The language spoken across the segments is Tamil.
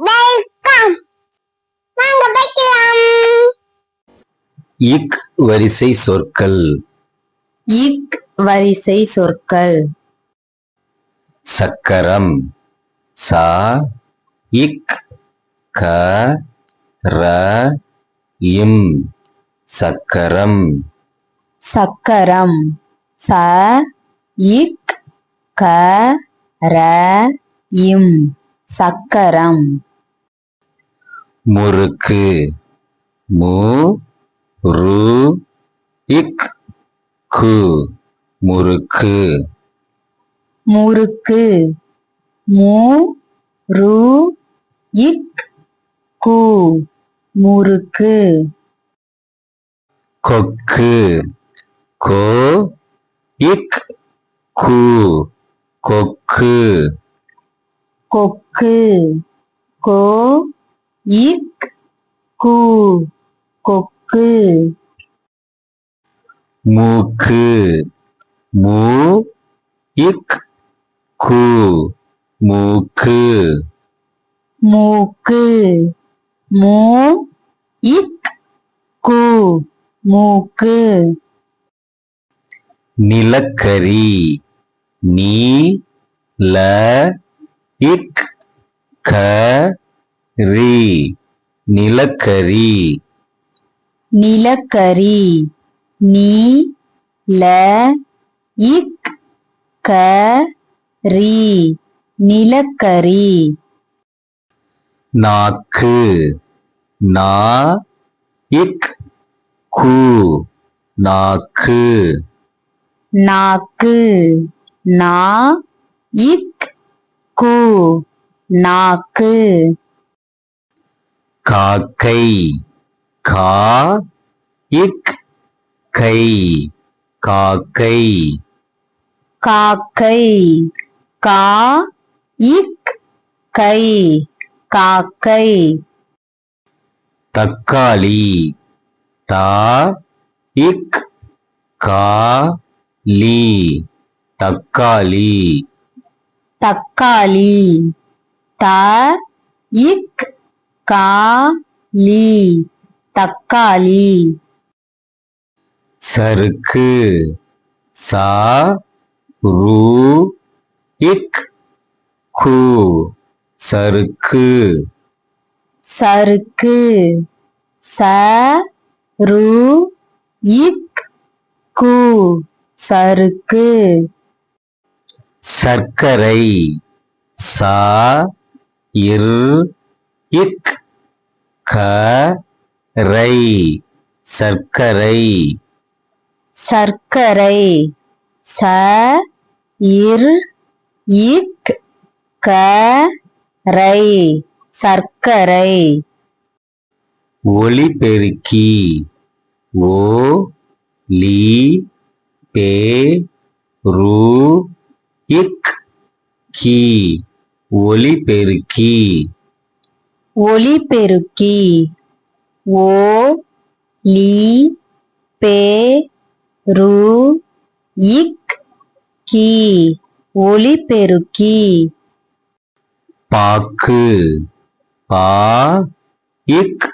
வெல்கம் வாங்க வைக்கலாம். இக் வரிசை சொற்கள். இக் வரிசை சொற்கள். சக்கரம். சா இக் க ர இம். சக்கரம். சக்கரம். ச இக் க ர இம். சக்கரம். முறுக்கு. மு ரு இக் கு. முறுக்கு. முறுக்கு. மு. ரு. இக். கு. முறுக்கு. கொக்கு. கோ. இக். கு. கொக்கு. கொக்கு. கோ. இக் கு கொக்கு. மூக்கு. மூ இக் கு மூக்கு. மூக்கு. மூ இக் கு மூக்கு. நிலக்கரி. நீ ல இக் க ரி நிலக்கரி. நிலக்கரி நீ ல இக் க ரி நிலக்கரி. நாக்கு நா இக் கு நாக்கு. நாக்கு நா இக் கு நாக்கு. காக்கை. கா இக் கை. காக்கை. காக்கை. கா இக் கை. காக்கை. தக்காளி. தா இக் கா லி. தக்காளி. தக்காளி. த இக் கா லி தக்காளி. சருக்கு. சா ரு இக். கு சருக்கு. சருக்கு. ச ரு இக். கு சருக்கு. சர்க்கரை. சா இர் இக் க ரை சர்க்கரை. சர்க்கரை. ச இர் இக் க ரை சர்க்கரை. ஒலிபெருக்கி ஓ லி பே ரு இக் கி. ஒலிபெருக்கி ஒலிபெருக்கி. ஓ லி பே ரு இக் கி ஒலிபெருக்கி. பாக்கு. பா இக்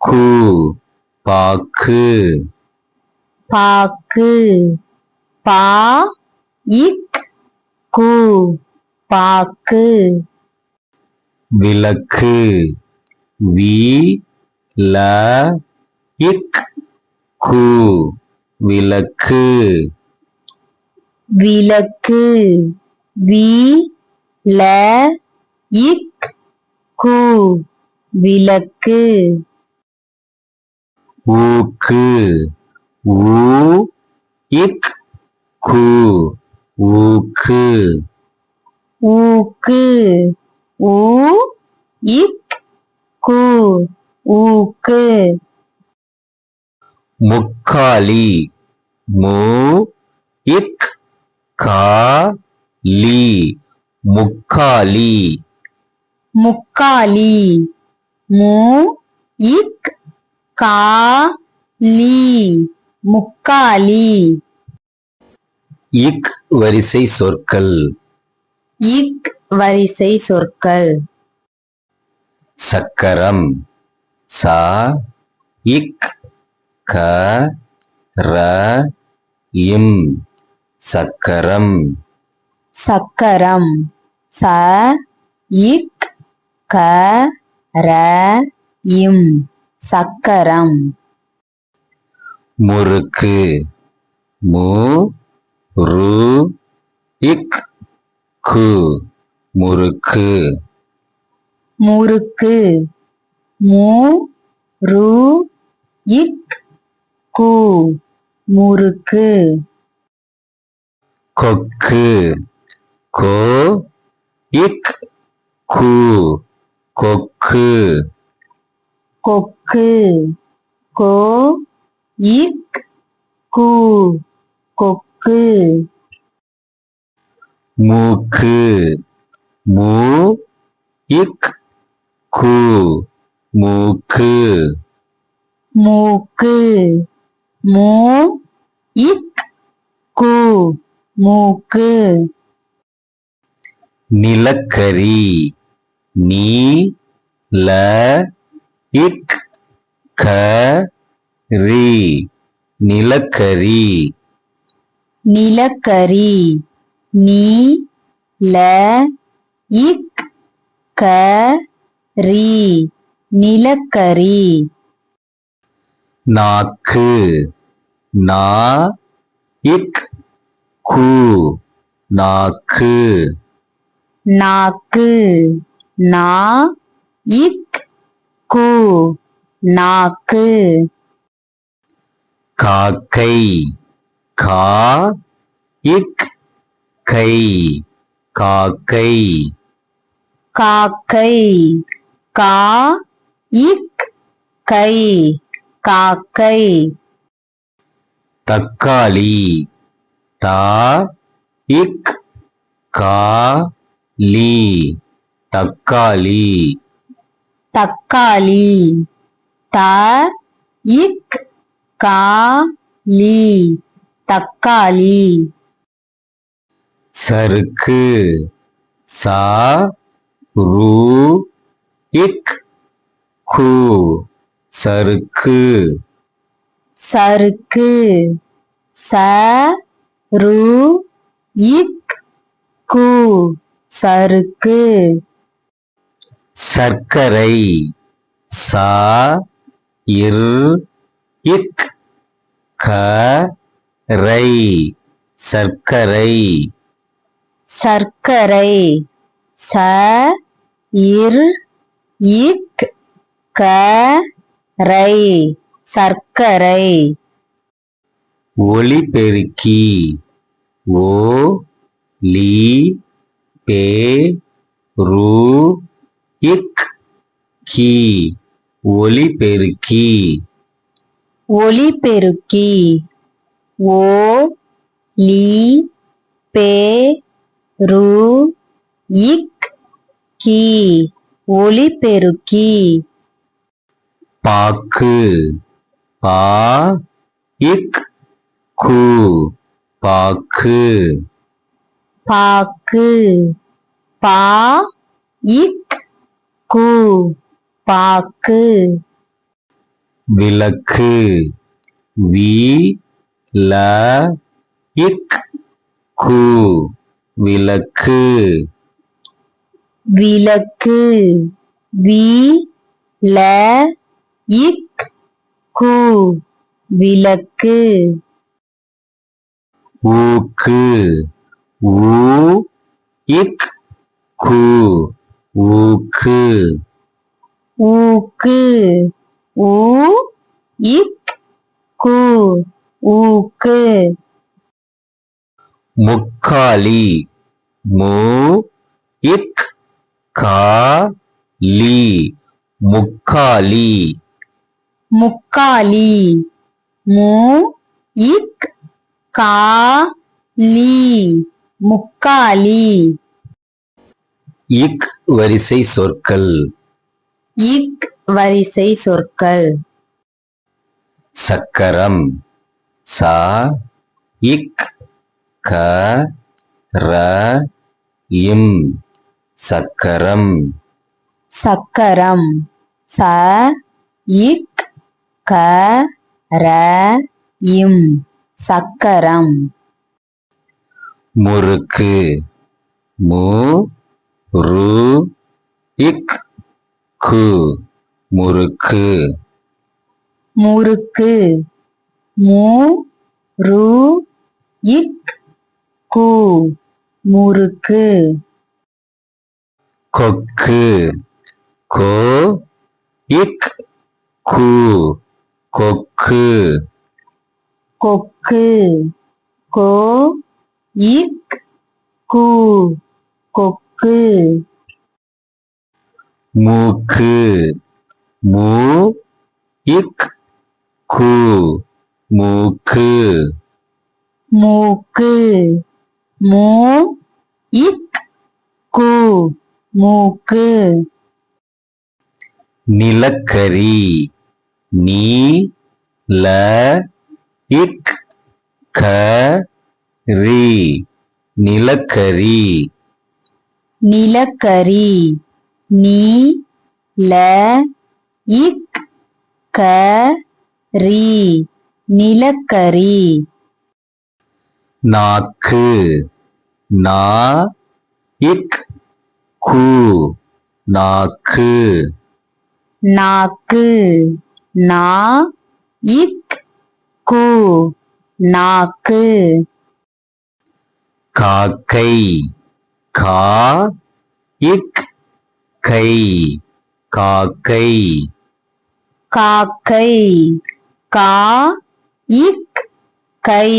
கு. பாக்கு. பாக்கு. பா இக் கு. பாக்கு. விளக்கு. வி ல இக் கு. விளக்கு. விளக்கு. வி ல இக் கு. விளக்கு. ஊக்கு. ஊ இக் கு. ஊக்கு. ஊக்கு. ஊ இக் கு ஊக்கு. முக்காலி மு இக் கா லி. முக்காலி. முக்காலி மு இக் கா லி. முக்காலி. இக் வரிசை சொற்கள். இக் வரிசை சொற்கள். சக்கரம் சா இக் க ர இம். சக்கரம். சக்கரம் ச இக் க ர இம். சக்கரம். முறுக்கு மு ரு இக் கு. முறுக்கு. முறுக்கு. மு ரு இக் கு முறுக்கு. கொக்கு. கோ இக் கு கொக்கு. கொக்கு. கோ இக் கு கொக்கு. மூக்கு. மூ இக் கு மூக்கு. மூக்கு மூ இக் கு மூக்கு. நிலக்கரி நீ ல இக் க ரி. நிலக்கரி. நிலக்கரி நீ ல இக் க ரி நிலக்கரி. நாக்கு நா இக் கு. நாக்கு. நாக்கு நா இக் கு. நாக்கு. காக்கை கா இக் கை. காக்கை. காக்கை. கா இக் கை. காக்கை. தக்காளி. தா இக் கா லி. தக்காளி. தக்காளி. த இக் கா லி. தக்காளி. சருக்கு. சா ரு இக் கு சருக்கு. சருக்கு. ச ரு இக் கு சருக்கு. சர்க்கரை. சா இர் இக் க ரை. சர்க்கரை. சர்க்கரை. ச இர் இக் க ரை சர்க்கரை. ஒலிபெருக்கி ஓ லி பே ரு இக் கி. ஒலிபெருக்கி ஒலிபெருக்கி ஓ லி பே ரு இக் கி ஒலிபெருக்கி பாக்கு பா இக் கு பாக்கு. பாக்கு பா இக் கு பாக்கு. விளக்கு வி ல இக் கு விளக்கு. விளக்கு. வி ல இக் கு விளக்கு. ஊக்கு. ஊ இக் கு ஊக்கு. ஊக்கு. ஊ இக் கு ஊக்கு. முக்காலி. மு கா லி முக்காலி. முக்காலி. மு இக் கா லி. முக்காலி. இக் வரிசை சொற்கள். இக் வரிசை சொற்கள். சக்கரம். சா இக் க ர இம். சக்கரம். சக்கரம். ச இக் க ர இம். சக்கரம். முறுக்கு. மு ரு இக் கு. முறுக்கு. முறுக்கு. மு ரு இக் கு. முறுக்கு. கொக்கு. கோ இக் கு கொக்கு. கொக்கு. கோ இக் கு கொக்கு. மூக்கு. மூ இக் கு மூக்கு. மூக்கு. மூ இக் கு. மூக்கு. நிலக்கரி. நீ ல இக் க ரி நிலக்கரி. நிலக்கரி. நீ ல இக் க ரி நிலக்கரி. நாக்கு. நா இக் கு நாக்கு. நாக்கு நா இக் கு நாக்கு. காக்கை கா இக் கை காக்கை. காக்கை கா இக் கை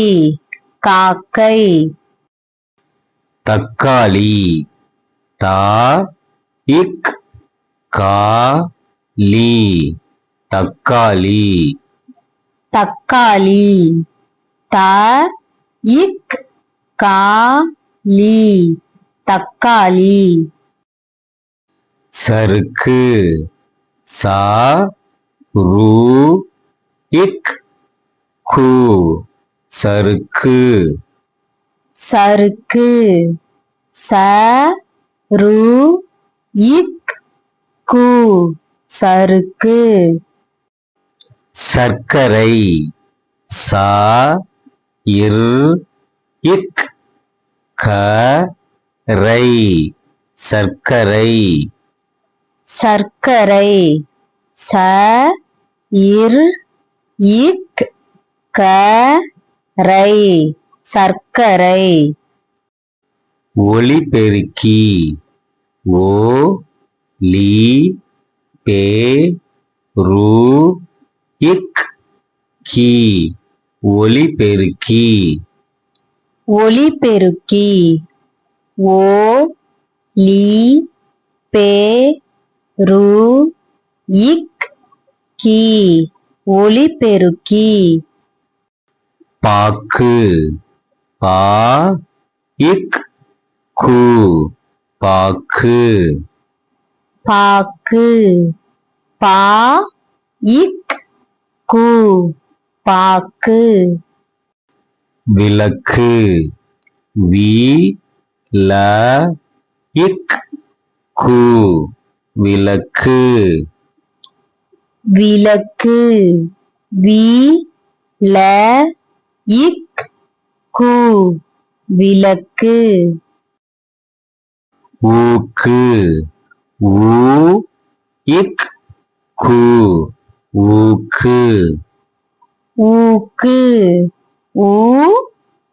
காக்கை. தக்காளி தா இக் கா லி. தக்காளி. தக்காளி. த இக் கா லி. தக்காளி. சருக்கு. சா ரு இக் கு. சருக்கு. சருக்கு. ச ரு இக் கு சருக்கு. சர்க்கரை சா இர் இக் க ரை. சர்க்கரை. சர்க்கரை ச இர் இக் க ரை. சர்க்கரை. ஒலிபெருக்கி ஓ லி பே ரு இக் கி. ஒலிபெருக்கி ஒலிபெருக்கி ஓ லி பே ரு இக் கி. ஒலிபெருக்கி பாக்கு. பா இக் கு பாக்கு. பாக்கு பா இக் கு பாக்கு. விளக்கு வி ல இக் கு. விளக்கு. விளக்கு வி ல இக் கு. விளக்கு. ஊக்கு. ஊ இக் கு. ஊக்கு. ஊக்கு. ஊ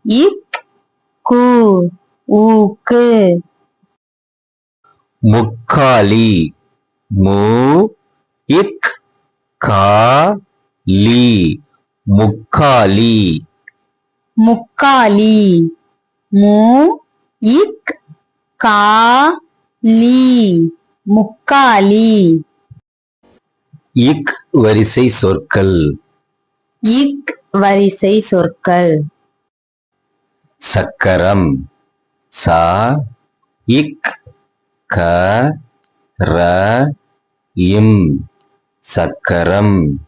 இக் கு. ஊக்கு. முக்காலி. மு இக் கா லி. முக்காலி. முக்காலி. மு இக் கா லி முக்காலி. இக் வரிசை சொற்கள். இக் வரிசை சொற்கள். சக்கரம். சா இக் க ர இம். சக்கரம்.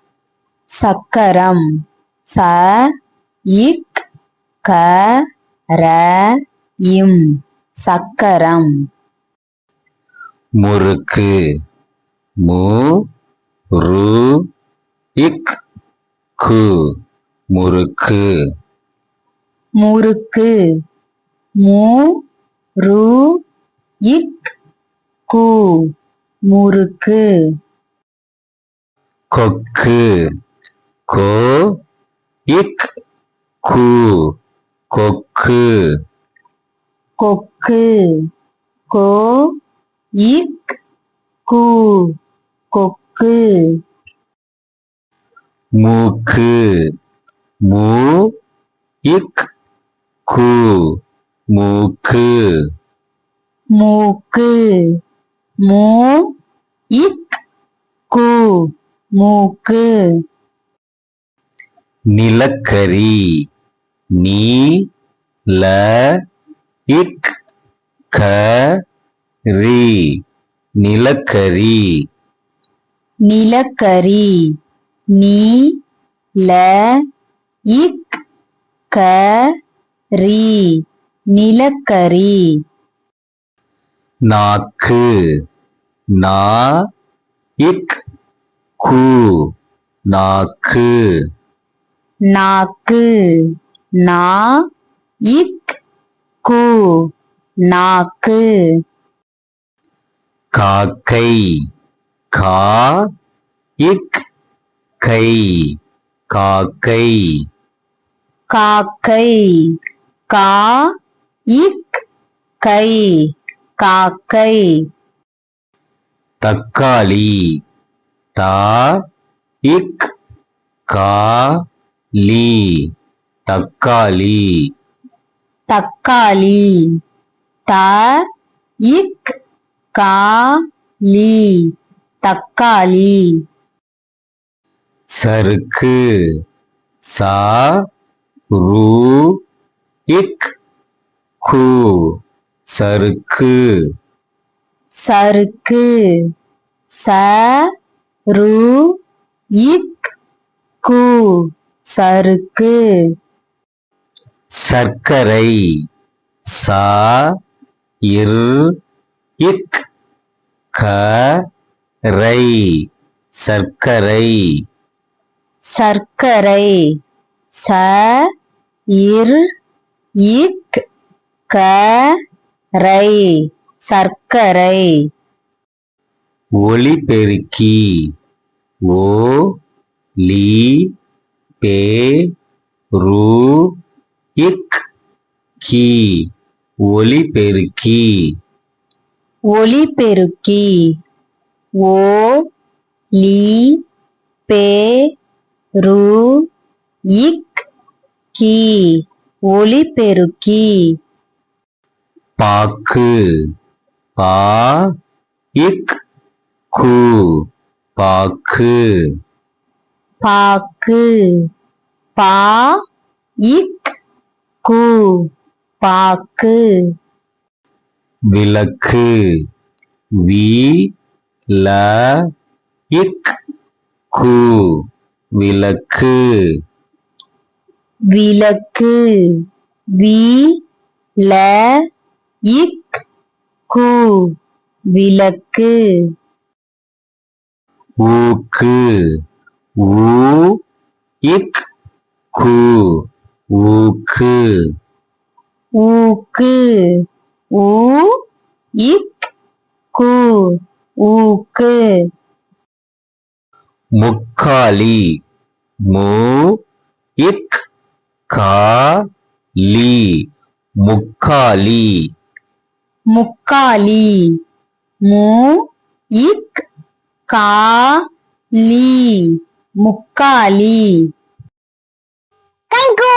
சக்கரம். ச இக் க ர இம். சக்கரம். முறுக்கு. மு ரு இக் கு. முறுக்கு. முறுக்கு. மு ரு இக் கு. முறுக்கு. கொக்கு. கோ இக் கு. கொக்கு. கொக்கு. கோ இக் கு கொக்கு. மூக்கு மூ இக் கு மூக்கு. மூக்கு மூ இக் கு மூக்கு. நிலக்கரி நீ ல இக் க ரி நிலக்கரி. நிலக்கரி நீ ல இக் க ரி நிலக்கரி. நாக்கு நா இக் கு நாக்கு. நாக்கு நா இக் கு நாக்கு. காக்கை. கா இக் கை. காக்கை. காக்கை. கா இக் கை. காக்கை. தக்காளி. தா இக் கா லி. தக்காளி. தக்காளி. த இக் கா லி தக்காளி. சருக்கு சா ரு இக் கு சருக்கு. சருக்கு ச ரு இக் கு. சருக்கு. சர்க்கரை சா இர் இக் க ரை சர்க்கரை. சர்க்கரை. ச இர் இக் க ரை சர்க்கரை. ஒலிபெருக்கி ஓ லி பே ரு இக் கி. ஒலிபெருக்கி. ஒலிபெருக்கி. ஓ லி பே ரு இக் கி. ஒலிபெருக்கி. பாக்கு. பா இக் கு. பாக்கு. பாக்கு. பா இக் கு. பாக்கு. விளக்கு. வி ல இக் கு. விளக்கு. விளக்கு. வி ல இக் கு விளக்கு. ஊக்கு. ஊ இக் கு ஊக்கு. ஊக்கு. ஊ இக் கு. ஊக்கு. முக்காலி. மு இக் கா லி. முக்காலி. முக்காலி. மு இக் கா லி. முக்காலி. கங்கு